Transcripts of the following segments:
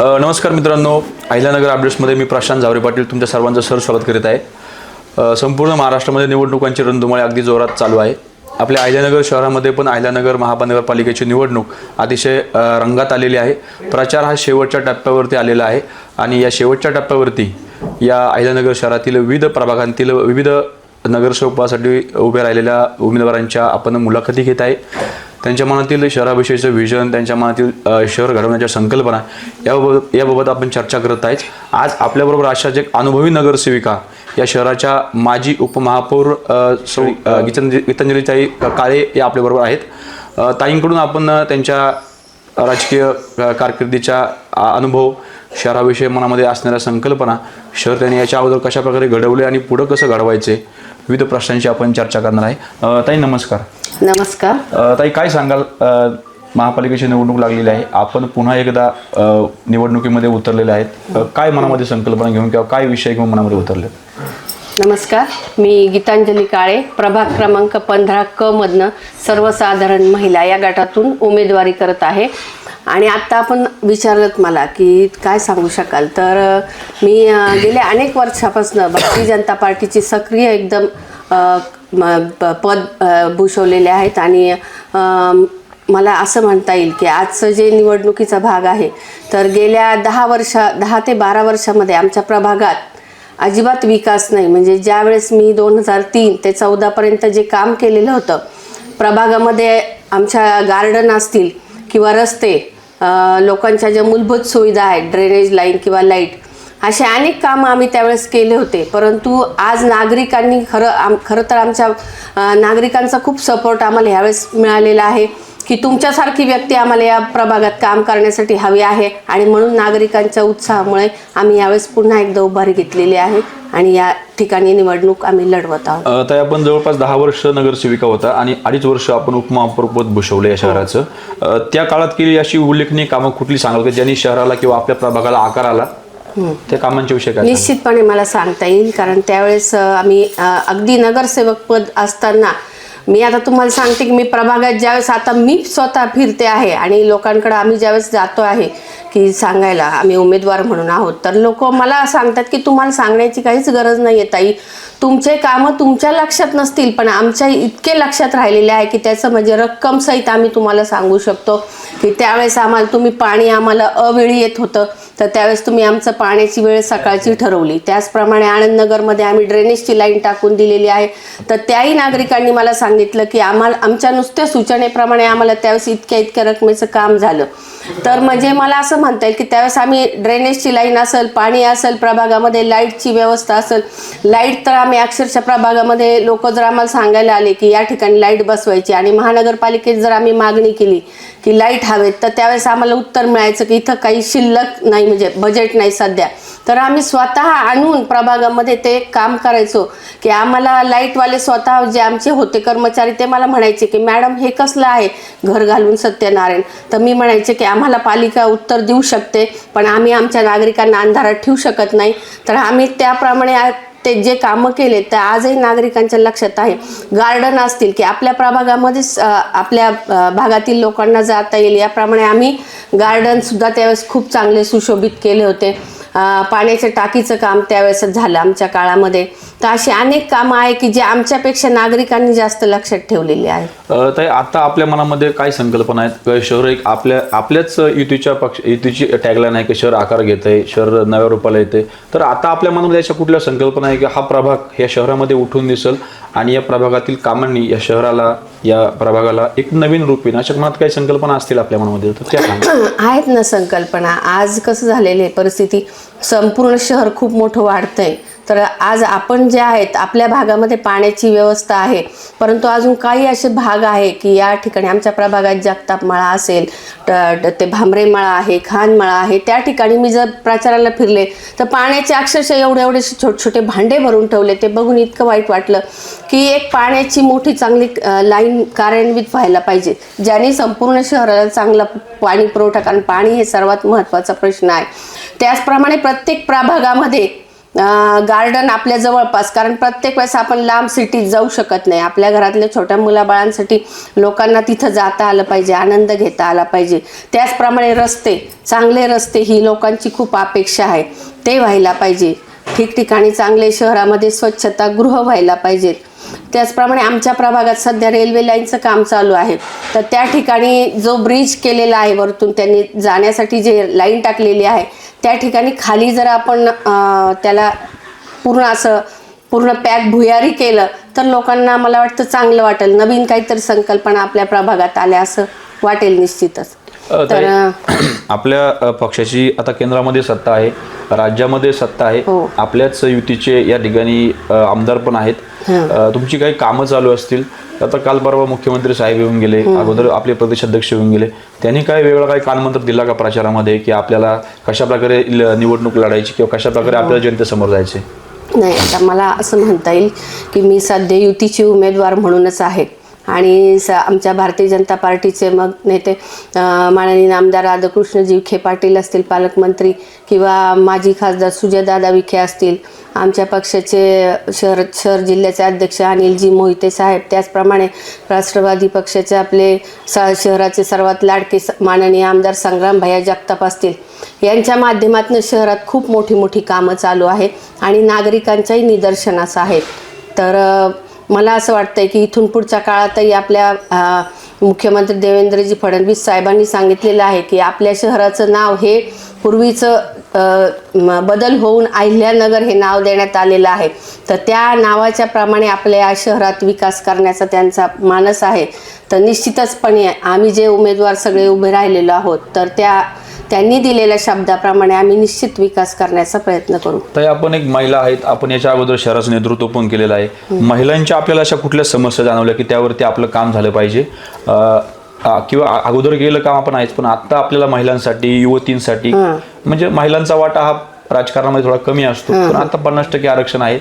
नमस्कार मित्रांनो. अहिल्यानगर अपडेट्समध्ये मी प्रशांत जावरे पाटील तुमच्या सर्वांचं सर स्वागत करीत आहे. संपूर्ण महाराष्ट्रामध्ये निवडणुकांची रणधुमाळी अगदी जोरात चालू आहे. आपल्या अहिल्यानगर शहरामध्ये पण अहिल्यानगर महानगरपालिकेची निवडणूक अतिशय रंगात आलेली आहे. प्रचार हा शेवटच्या टप्प्यावरती आलेला आहे आणि या शेवटच्या टप्प्यावरती या अहिल्यानगर शहरातील विविध प्रभागांतील विविध नगरसेवकासाठी उभ्या राहिलेल्या उमेदवारांच्या आपण मुलाखती घेत आहे. त्यांच्या मनातील शहराविषयीचं विजन त्यांच्या मनातील शहर घडवण्याच्या संकल्पना याबाबत याबाबत आपण चर्चा करत आहेत. आज आपल्याबरोबर अशाच एक अनुभवी नगरसेविका या शहराच्या माजी उपमहापौर सौ गीतांजली गीतांजलीताई काळे या आपल्याबरोबर आहेत. ताईंकडून आपण त्यांच्या राजकीय कारकिर्दीचा अनुभव शहराविषयी मनामध्ये असणाऱ्या संकल्पना शहर त्यांनी याच्या अगोदर कशा प्रकारे घडवले आणि पुढं कसं घडवायचे विविध प्रश्नांची आपण चर्चा करणार आहे. ताई नमस्कार. नमस्कार. ताई काय सांगाल? महापालिकेची निवडणूक लागलेली आहे. आपण पुन्हा एकदा निवडणुकीमध्ये उतरलेले आहेत. काय मनामध्ये संकल्पना घेऊन किंवा काय विषय घेऊन मनामध्ये उतरले? नमस्कार. मी गीतांजली काळे प्रभाग क्रमांक पंधरा क मधनं सर्वसाधारण महिला या गटातून उमेदवारी करत आहे. आणि आत्ता आपण विचारलं मला की काय सांगू शकाल? तर मी गेल्या अनेक वर्षापासून भारतीय जनता पार्टीची सक्रिय एकदम म- प- पद भूषवलेले आहेत आणि मला असं म्हणता येईल की आजचं जे निवडणुकीचा भाग आहे तर गेल्या दहा वर्षा दहा ते बारा वर्षामध्ये आमच्या प्रभागात अजिबात विकास नाही. म्हणजे ज्यावेळेस मी दोन हजार तीन ते चौदापर्यंत जे काम केलेलं होतं प्रभागामध्ये आमच्या गार्डन असतील किंवा रस्ते लोकांच्या ज्या मूलभूत सुविधा आहेत ड्रेनेज लाईन किंवा लाइट असे अनेक कामं आम्ही त्यावेळेस केले होते. परंतु आज नागरिकांनी खरं आम खरं तर आमच्या नागरिकांचा खूप सपोर्ट आम्हाला ह्यावेळेस मिळालेला आहे. की तुमच्यासारखी व्यक्ती आम्हाला या प्रभागात काम करण्यासाठी हवी आहे आणि म्हणून नागरिकांच्या उत्साहामुळे आम्ही यावेळेस पुन्हा एकदा उभारी घेतलेली आहे आणि या ठिकाणी निवडणूक आम्ही लढवत आहोत. आपण जवळपास दहा वर्ष नगरसेविका होता आणि अडीच वर्ष आपण उपमहापौरपद भूषवले या शहराचं. त्या काळात केलेली अशी उल्लेखनीय कामं कुठली सांगाल की? ज्यांनी शहराला किंवा आपल्या प्रभागाला आकार आला? त्या कामांच्या विषयी? निश्चितपणे मला सांगता येईल कारण त्यावेळेस आम्ही अगदी नगरसेवक पद असताना मी आता तुम्हाला सांगते की मी प्रभागात ज्यावेळेस आता मी स्वतः फिरते आहे आणि लोकांकडे आम्ही ज्यावेळेस जातो आहे की सांगायला आम्ही उमेदवार म्हणून आहोत तर लोक मला सांगतात की तुम्हाला सांगण्याची काहीच गरज नाही आहे ताई. तुमचे कामं तुमच्या लक्षात नसतील पण आमच्या इतके लक्षात राहिलेले आहे की त्याचं म्हणजे रक्कम सहित आम्ही तुम्हाला सांगू शकतो की त्यावेळेस आम्हाला तुम्ही पाणी आम्हाला अवेळी येत होतं. तर त्यावेळेस तुम्ही आमचं पाण्याची वेळ सकाळची ठरवली. त्याचप्रमाणे आनंदनगरमध्ये आम्ही ड्रेनेजची लाईन टाकून दिलेली आहे. तर त्याही नागरिकांनी मला सांगितलं की आम्हाला आमच्या नुसत्या सूचनेप्रमाणे आम्हाला त्यावेळेस इतक्या इतक्या रकमेचं काम झालं. तर म्हणजे मला असं म्हणता येईल की त्यावेळेस आम्ही ड्रेनेजची लाईन असेल पाणी असेल प्रभागामध्ये लाईटची व्यवस्था असेल लाइट तर आम्ही अक्षरशः प्रभागामध्ये लोक जर आम्हाला सांगायला आले की या ठिकाणी लाइट बसवायची आणि महानगरपालिकेत जर आम्ही मागणी केली की लाइट हवेत तर त्यावेळेस आम्हाला उत्तर मिळायचं की इथं काही शिल्लक नाही म्हणजे बजेट नाही सध्या. तर आम्ही स्वतः आणून प्रभागामध्ये ते काम करायचो की आम्हाला लाईटवाले स्वतः जे आमचे होते कर्मचारी ते मला म्हणायचे की मॅडम हे कसलं आहे घर घालून सत्यनारायण? तर मी म्हणायचे की आम्हाला पालिका उत्तर देऊ शकते पण आम्ही आमच्या नागरिकांना अंधारात ठेवू शकत नाही. तर आम्ही त्याप्रमाणे ते जे कामं केले ते आजही नागरिकांच्या लक्षात आहे. गार्डन असतील की आपल्या प्रभागामध्येच आपल्या भागातील लोकांना जाता येईल. याप्रमाणे आम्ही गार्डनसुद्धा त्यावेळेस खूप चांगले सुशोभित केले होते. पाण्याच्या टाकीचं काम त्यावेळेस झालं आमच्या काळामध्ये. तर अशी अनेक कामं आहे की जे आमच्यापेक्षा नागरिकांनी जास्त लक्षात ठेवलेली आहे. तर ताई आता आपल्या मनामध्ये काय संकल्पना आहेत? शहर एक आपल्या आपल्याच युतीच्या पक्ष युतीची टॅगलाईन आहे की शहर आकार घेत आहे शहर नव्या रूपाला येते तर आता आपल्या मनामध्ये अशा कुठल्या संकल्पना आहे की हा प्रभाग या शहरामध्ये उठून दिसल आणि या प्रभागातील कामांनी या शहराला या प्रभागाला एक नवीन रूप येईल. अशा मनात काही संकल्पना असतील आपल्या मनामध्ये? तर त्या सांगा. आहेत ना संकल्पना. आज कसं झालेली आहे परिस्थिती? संपूर्ण शहर खूप मोठं वाढतंय. तर आज आपण जे आहेत आपल्या भागामध्ये पाण्याची व्यवस्था आहे. परंतु अजून काही असे भाग आहे की या ठिकाणी आमच्या प्रभागात जगताप मळा असेल ट- ते भांबरे मळा आहे खान मळा आहे त्या ठिकाणी मी जर प्रचाराला फिरले तर पाण्याचे अक्षरशः एवढे एवढे छोटे छोटे भांडे भरून ठेवले ते बघून इतकं वाईट वाटलं की एक पाण्याची मोठी चांगली लाईन कार्यान्वित व्हायला पाहिजे ज्याने संपूर्ण शहराला चांगला पाणी पुरवठा कारण पाणी हे सर्वात महत्त्वाचा प्रश्न आहे. त्याचप्रमाणे प्रत्येक प्रभागामध्ये गार्डन आपल्या जवळपास कारण प्रत्येक वेळेस आपण लांब सिटीत जाऊ शकत नाही. आपल्या घरातल्या छोट्या मुलाबाळांसाठी लोकांना तिथं जाता आलं पाहिजे आनंद घेता आला पाहिजे. त्याचप्रमाणे रस्ते चांगले रस्ते ही लोकांची खूप अपेक्षा आहे. ते व्हायला पाहिजे. ठिकठिकाणी चांगले शहरामध्ये स्वच्छता गृह व्हायला पाहिजेत. त्याचप्रमाणे आमच्या प्रभागात सध्या रेल्वे लाईनचं काम चालू आहे. तर त्या ठिकाणी जो ब्रिज केलेला आहे वरतून त्यांनी जाण्यासाठी जे लाईन टाकलेली आहे त्या ठिकाणी खाली जर आपण त्याला पूर्ण असं पूर्ण पॅक भुयारी केलं तर लोकांना मला वाटतं चांगलं वाटेल. नवीन काहीतरी संकल्पना आपल्या प्रभागात आल्या असं वाटेल निश्चितच. तर आपल्या पक्षाची आता केंद्रामध्ये सत्ता आहे राज्यामध्ये सत्ता आहे हो. आपल्याच युतीचे या ठिकाणी आमदार पण आहेत. तुमची काही कामं चालू असतील आता काल परवा मुख्यमंत्री साहेब येऊन गेले अगोदर आपले प्रदेशाध्यक्ष येऊन गेले. त्यांनी काय वेगळा काही कानमंत्र दिला का प्रचारामध्ये की आपल्याला कशा प्रकारे निवडणूक लढायची किंवा कशा प्रकारे आपल्याला जनतेसमोर जायचे? नाही आता मला असं म्हणता येईल की मी सध्या युतीची उमेदवार म्हणूनच आहे. आणि स आमच्या भारतीय जनता पार्टीचे मग नेते माननीय आमदार राधाकृष्णजी विखे पाटील असतील पालकमंत्री किंवा माजी खासदार सुजयदादा विखे असतील आमच्या पक्षाचे शहर शहर जिल्ह्याचे अध्यक्ष अनिलजी मोहिते साहेब त्याचप्रमाणे राष्ट्रवादी पक्षाचे आपले स शहराचे सर्वात लाडके स- माननीय आमदार संग्राम भैया जगताप असतील. यांच्या माध्यमातून शहरात खूप मोठी मोठी कामं चालू आहेत आणि नागरिकांच्याही निदर्शनास आहेत. तर मला असं वाटतंय की इथून पुढच्या काळातही आपल्या मुख्यमंत्री देवेंद्रजी फडणवीस साहेबांनी सांगितलेलं आहे की आपल्या शहराचं नाव हे पूर्वीचं म- बदल होऊन अहिल्यानगर हे नाव देण्यात आलेलं आहे. तर त्या नावाच्या प्रमाणे आपल्या या शहरात विकास करण्याचा त्यांचा मानस आहे. तर निश्चितचपणे आम्ही जे उमेदवार सगळे उभे राहिलेलो आहोत तर त्या त्यांनी दिलेल्या शब्दाप्रमाणे आम्ही निश्चित विकास करण्याचा प्रयत्न करू. ताई आपण एक महिला आहेत आपण याच्या अगोदर शहराचं नेतृत्व पण केलेलं आहे. महिलांच्या आपल्याला अशा कुठल्या समस्या जाणवल्या की त्यावरती आपलं काम झालं पाहिजे? किंवा अगोदर गेलं काम आपण आहेच पण आता आपल्याला महिलांसाठी युवतींसाठी म्हणजे महिलांचा वाटा हा राजकारणामध्ये थोडा कमी असतो. पण आता पन्नास टक्के आरक्षण आहे.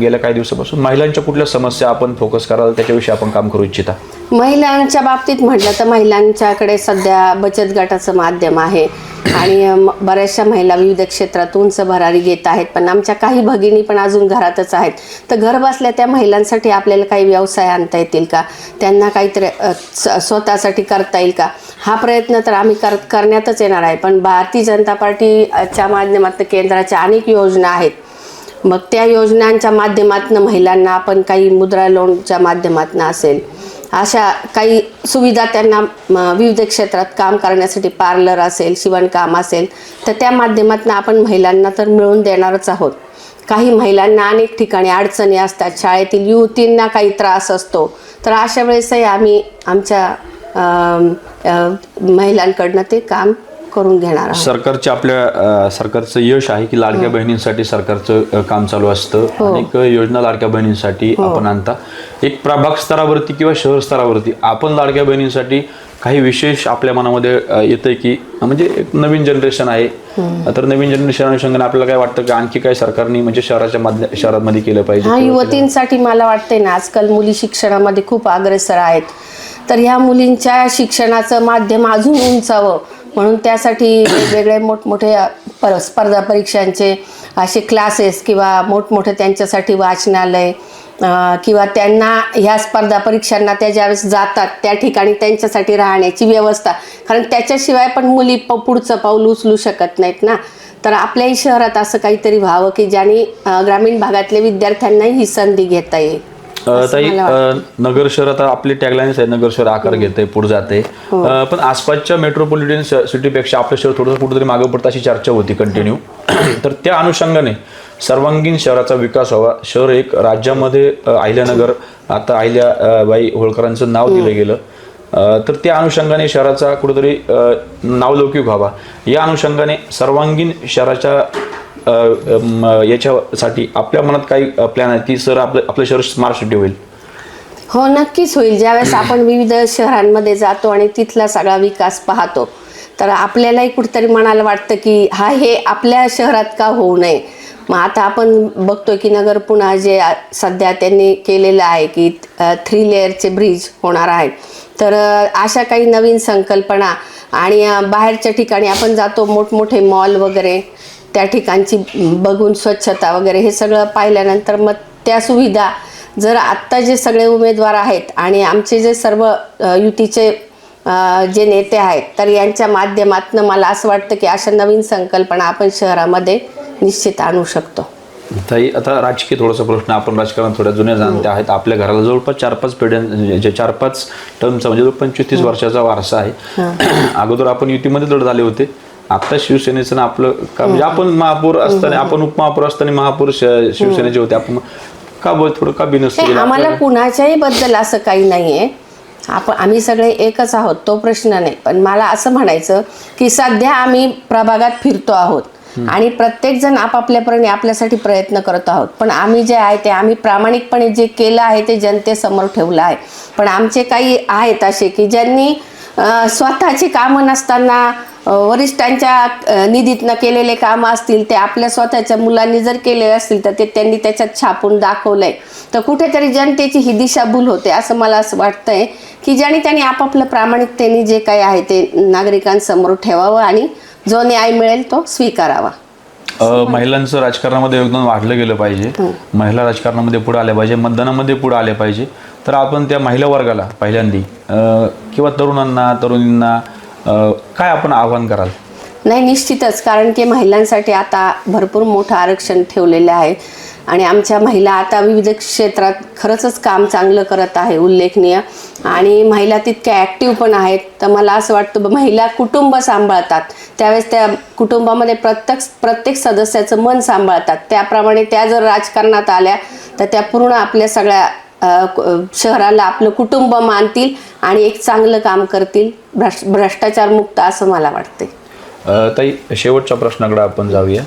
गेल्या काही दिवसापासून महिलांच्या कुठल्या समस्या आपण फोकस कराल त्याच्याविषयी आपण काम करू इच्छिता? महिलांच्या बाबतीत म्हटलं तर महिलांच्याकडे सध्या बचत गटाचं माध्यम आहे. आणि बऱ्याचशा महिला विविध क्षेत्रात उंच भरारी घेत आहेत. पण आमच्या काही भगिनी पण अजून घरातच आहेत. तर घर बसल्या त्या महिलांसाठी आपल्याला काही व्यवसाय आणता येतील का? त्यांना काहीतरी स- स्वतःसाठी करता येईल का? हा प्रयत्न तर आम्ही कर करण्यातच येणार आहे. पण भारतीय जनता पार्टीच्या माध्यमातून केंद्राच्या अनेक योजना आहेत. मग त्या योजनांच्या माध्यमातून महिलांना आपण काही मुद्रा लोनच्या माध्यमातून असेल अशा काही सुविधा त्यांना म, विविध क्षेत्रात काम करण्यासाठी पार्लर असेल शिवणकाम असेल तर त्या माध्यमातून आपण महिलांना तर मिळवून देणारच आहोत. काही महिलांना अनेक ठिकाणी अडचणी असतात. शाळेतील युवतींना काही त्रास असतो. तर अशा वेळेसही आम्ही आमच्या महिलांकडनं ते काम करून घेणार आहोत. सरकारचे आपल्या सरकारचं यश आहे की लाडक्या बहिणींसाठी सरकारचं काम चालू असतं. अनेक योजना लाडक्या बहिणींसाठी आपण आणता. एक प्रभाग स्तरावरती किंवा शहर स्तरावरती आपण लाडक्या बहिणींसाठी काही विशेष आपल्या मनामध्ये येतंय की म्हणजे एक नवीन जनरेशन आहे. तर नवीन जनरेशन अनुषंगाने आपल्याला काय वाटतं की आणखी काय सरकारने म्हणजे शहराच्या माध्य शहरामध्ये केलं पाहिजे हा युवतींसाठी मला वाटतंय ना आजकाल मुली शिक्षणामध्ये खूप अग्रेसर आहेत. तर ह्या मुलींच्या शिक्षणाचं माध्यम अजून उंचावं. म्हणून त्यासाठी वेगवेगळे मोठमोठे पर स्पर्धा परीक्षांचे असे क्लासेस किंवा मोठमोठे त्यांच्यासाठी वाचनालय किंवा त्यांना ह्या स्पर्धा परीक्षांना त्या ज्यावेळेस जातात त्या ठिकाणी त्यांच्यासाठी राहण्याची व्यवस्था. कारण त्याच्याशिवाय पण मुली प पुढचं पाऊल उचलू शकत नाहीत ना. तर आपल्याही शहरात असं काहीतरी व्हावं की ज्याने ग्रामीण भागातल्या विद्यार्थ्यांनाही ही संधी घेता येईल. ताई अ, नगर शहर आता आपली टॅगलाईन्स आहे नगर शहर आकार घेते पुढे जाते. पण आसपासच्या मेट्रोपॉलिटन सिटीपेक्षा आपलं शहर थोडंसं कुठेतरी मागं पडतं अशी चर्चा होती कंटिन्यू तर त्या अनुषंगाने सर्वांगीण शहराचा विकास व्हावा. शहर एक राज्यामध्ये अ, अहिल्यानगर आता अहिल्या अ, बाई होळकरांचं नाव दिलं गेलं. अ, तर त्या अनुषंगाने शहराचा कुठेतरी अ, नावलौकिक व्हावा. या अनुषंगाने सर्वांगीण शहराच्या याच्यासाठी आपल्या मनात काही प्लॅन आहे की सर आपलं आपलं शहर स्मार्ट सिटी होईल. हो नक्कीच होईल. ज्यावेळेस आपण विविध शहरांमध्ये जातो आणि तिथला सगळा विकास पाहतो तर आपल्यालाही कुठेतरी मनाला वाटतं की हा हे आपल्या शहरात का होऊ नये? मग आता आपण बघतोय की नगर पुन्हा जे सध्या त्यांनी केलेलं आहे की थ्री लेअरचे ब्रिज होणार आहेत तर अशा काही नवीन संकल्पना आणि बाहेरच्या ठिकाणी आपण जातो मोठमोठे मॉल वगैरे त्या ठिकाणची बघून स्वच्छता वगैरे हे सगळं पाहिल्यानंतर मग त्या सुविधा जर आत्ता जे सगळे उमेदवार आहेत आणि आमचे जे सर्व युतीचे जे नेते आहेत तर यांच्या माध्यमातून मला असं वाटतं की अशा नवीन संकल्पना आपण शहरामध्ये निश्चित आणू शकतो. ताई आता राजकीय थोडासा प्रश्न आपण राजकारणात थोड्या जुन्या जाणत्या आहेत. आपल्या घराला जवळपास चार पाच पिढ्यां जे चार पाच टर्मचा म्हणजे पंचवीस तीस वर्षाचा वारसा आहे. अगोदर आपण युतीमध्ये लढत आले होते. आता शिवसेनेचं ना आपलं का म्हणजे आपण महापौर असताना आपण उपमहापौर असताना महापौर शिवसेनेचे होते. आपण का बोल थोडं का बिनस आम्हाला कुणाच्याही बद्दल असं काही नाहीये. आपण आम्ही सगळे एकच आहोत तो प्रश्न नाही. पण मला असं म्हणायचं की सध्या आम्ही प्रभागात फिरतो आहोत. आणि प्रत्येक जण आपापल्यापरीने आपल्यासाठी प्रयत्न करत आहोत. पण आम्ही जे आहे ते आम्ही प्रामाणिकपणे जे केलं आहे ते जनतेसमोर ठेवलं आहे. पण आमचे काही आहेत असे की ज्यांनी स्वतःची कामं नसताना वरिष्ठांच्या निधीतनं केलेले कामं असतील ते आपल्या स्वतःच्या मुलांनी जर केले असतील तर ते त्यांनी त्याच्यात छापून दाखवलंय. तर कुठेतरी जनतेची ही दिशाभूल होते असं मला असं वाटतंय की ज्याने त्यांनी आपापलं प्रामाणिकतेने जे काही आहे ते नागरिकांसमोर ठेवावं आणि जो न्याय मिळेल तो स्वीकारावा. महिलांचं राजकारणामध्ये योगदान वाढलं गेलं पाहिजे. महिला राजकारणामध्ये पुढे आल्या पाहिजे मतदानामध्ये पुढे आले पाहिजे. तर आपण त्या महिला वर्गाला पहिल्यांदी किंवा तरुणांना तरुणींना काय आपण आव्हान कराल? नाही निश्चितच. कारण की महिलांसाठी आता भरपूर मोठं आरक्षण ठेवलेलं आहे. आणि आमच्या महिला आता विविध क्षेत्रात खरंचच काम चांगलं करत आहे उल्लेखनीय. आणि महिला तितक्या ॲक्टिव्ह पण आहेत. तर मला असं वाटतं महिला कुटुंब सांभाळतात. त्यावेळेस त्या कुटुंबामध्ये प्रत्येक प्रत्येक सदस्याचं मन सांभाळतात. त्याप्रमाणे त्या जर राजकारणात आल्या तर त्या पूर्ण आपल्या सगळ्या शहराला आपलं कुटुंब मानतील आणि एक चांगलं काम करतील. भ्रष्ट भ्रष्टाचारमुक्त असं मला वाटते ताई शेवटच्या प्रश्नाकडे आपण जाऊया.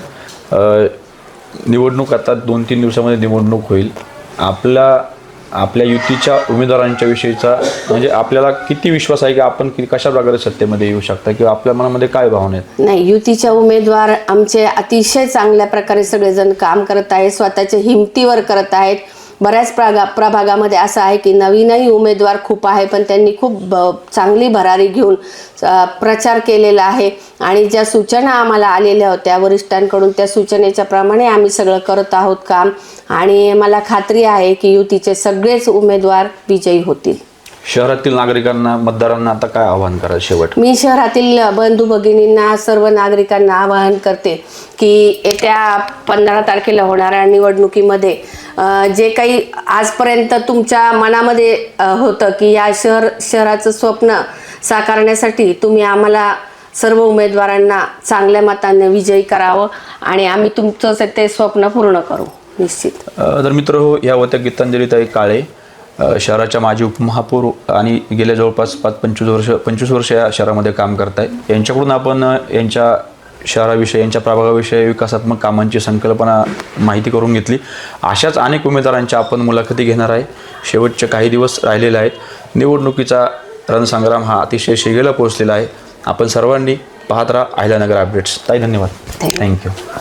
निवडणूक आता दोन तीन दिवसामध्ये निवडणूक होईल. आपला आपल्या युतीच्या उमेदवारांच्या विषयीचा म्हणजे आपल्याला किती विश्वास आहे की आपण कशा प्रकारे सत्तेमध्ये येऊ शकता किंवा आपल्या मनामध्ये काय भावना आहेत? नाही युतीच्या उमेदवार आमचे अतिशय चांगल्या प्रकारे सगळेजण काम करत आहेत स्वतःच्या हिमतीवर करत आहेत. बऱ्याच प्रगा प्रभागामध्ये असं आहे की नवीनही उमेदवार खूप आहे पण त्यांनी खूप चांगली भरारी घेऊन प्रचार केलेला आहे. आणि ज्या सूचना आम्हाला आलेल्या होत्या वरिष्ठांकडून त्या सूचनेच्या प्रमाणे आम्ही सगळं करत आहोत काम. आणि मला खात्री आहे की युतीचे सगळेच उमेदवार विजयी होतील. शहरातील नागरिकांना मतदारांना आता काय आव्हान कराल शेवट? मी शहरातील बंधू भगिनींना सर्व नागरिकांना आवाहन करते की येत्या पंधरा तारखेला होणाऱ्या निवडणुकीमध्ये जे काही आजपर्यंत तुमच्या मनामध्ये होतं की या शहर शहराचं स्वप्न साकारण्यासाठी तुम्ही आम्हाला सर्व उमेदवारांना चांगल्या मताने विजयी करावं आणि आम्ही तुमचं ते स्वप्न पूर्ण करू निश्चित. तर मित्र हो या होत्या गीतांजलीताई काळे. शहराच्या माजी उपमहापौर आणि गेल्या जवळपास पाच पंचवीस वर्ष पंचवीस वर्ष या शहरामध्ये काम करताय. यांच्याकडून आपण यांच्या शहराविषयी यांच्या प्रभागाविषयी विकासात्मक कामांची संकल्पना माहिती करून घेतली. अशाच अनेक उमेदवारांच्या आपण मुलाखती घेणार आहे. शेवटचे काही दिवस राहिलेले आहेत. निवडणुकीचा रणसंग्राम हा अतिशय शिगेला पोहोचलेला आहे. आपण सर्वांनी पाहत राहा अहिल्यानगर अपडेट्स. ताई धन्यवाद. थँक्यू